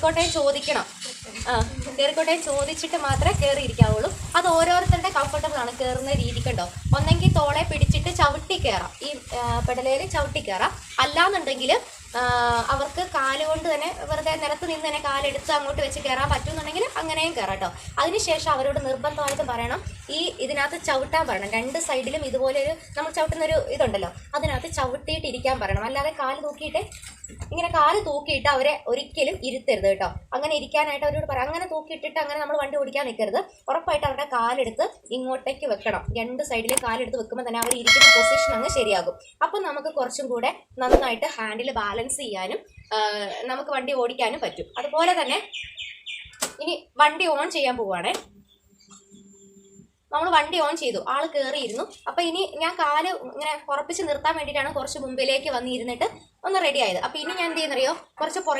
കയറിക്കോട്ടെ ചോദിക്കണം. ആ കയറിക്കോട്ടെ ചോദിച്ചിട്ട് മാത്രമേ കയറി ഇരിക്കാവുള്ളൂ അത് ഓരോരുത്തരുടെ കംഫർട്ടബിൾ ആണ്. കയറുന്ന രീതി കണ്ടോ ഒന്നെങ്കിൽ തോളെ പിടിച്ചിട്ട് ചവിട്ടി കയറാം ഈ പെടലയിൽ ചവിട്ടി കയറാം അല്ലാന്നുണ്ടെങ്കിൽ അവർക്ക് കാലുകൊണ്ട് തന്നെ വെറുതെ നിലത്ത് നിന്ന് തന്നെ കാലെടുത്ത് അങ്ങോട്ട് വെച്ച് കയറാൻ പറ്റുമെന്നുണ്ടെങ്കിൽ അങ്ങനെയും കയറാം കേട്ടോ. അതിനുശേഷം അവരോട് നിർബന്ധമായിട്ട് പറയണം ഈ ഇതിനകത്ത് ചവിട്ടാൻ പറയണം രണ്ട് സൈഡിലും ഇതുപോലെ ഒരു നമ്മൾ ചവിട്ടുന്ന ഒരു ഇതുണ്ടല്ലോ അതിനകത്ത് ചവിട്ടിയിട്ട് ഇരിക്കാൻ പറയണം. അല്ലാതെ കാൽ തൂക്കിയിട്ട് ഇങ്ങനെ കാൽ തൂക്കിയിട്ട് അവരെ ഒരിക്കലും ഇരുത്തരുത് കേട്ടോ. അങ്ങനെ ഇരിക്കാനായിട്ട് അവരോട് പറയാം. അങ്ങനെ തൂക്കിയിട്ടിട്ട് അങ്ങനെ നമ്മൾ വണ്ടി ഓടിക്കാൻ നിൽക്കരുത് ഉറപ്പായിട്ട് അവരുടെ കാലെടുത്ത് ഇങ്ങോട്ടേക്ക് വെക്കണം. രണ്ട് സൈഡിലും കാലെടുത്ത് വെക്കുമ്പോൾ തന്നെ അവർ ഇരിക്കുന്ന പൊസിഷൻ അങ്ങ് ശരിയാകും. അപ്പം നമുക്ക് കുറച്ചും കൂടെ നന്നായിട്ട് ഹാൻഡിൽ ബാലൻസ് ചെയ്യാനും നമുക്ക് വണ്ടി ഓടിക്കാനും പറ്റും. അതുപോലെ തന്നെ ഇനി വണ്ടി ഓൺ ചെയ്യാൻ പോവുകയാണേ നമ്മൾ വണ്ടി ഓൺ ചെയ്തു. ആൾ കയറിയിരുന്നു അപ്പൊ ഇനി ഞാൻ കാൽ ഇങ്ങനെ ഉറപ്പിച്ച് നിർത്താൻ വേണ്ടിയിട്ടാണ് കുറച്ച് മുമ്പിലേക്ക് വന്നിരുന്നിട്ട് ഒന്ന് റെഡി ആയത്. അപ്പൊ ഇനി ഞാൻ എന്ത് ചെയ്യുന്നറിയോ? കുറച്ച് പുറ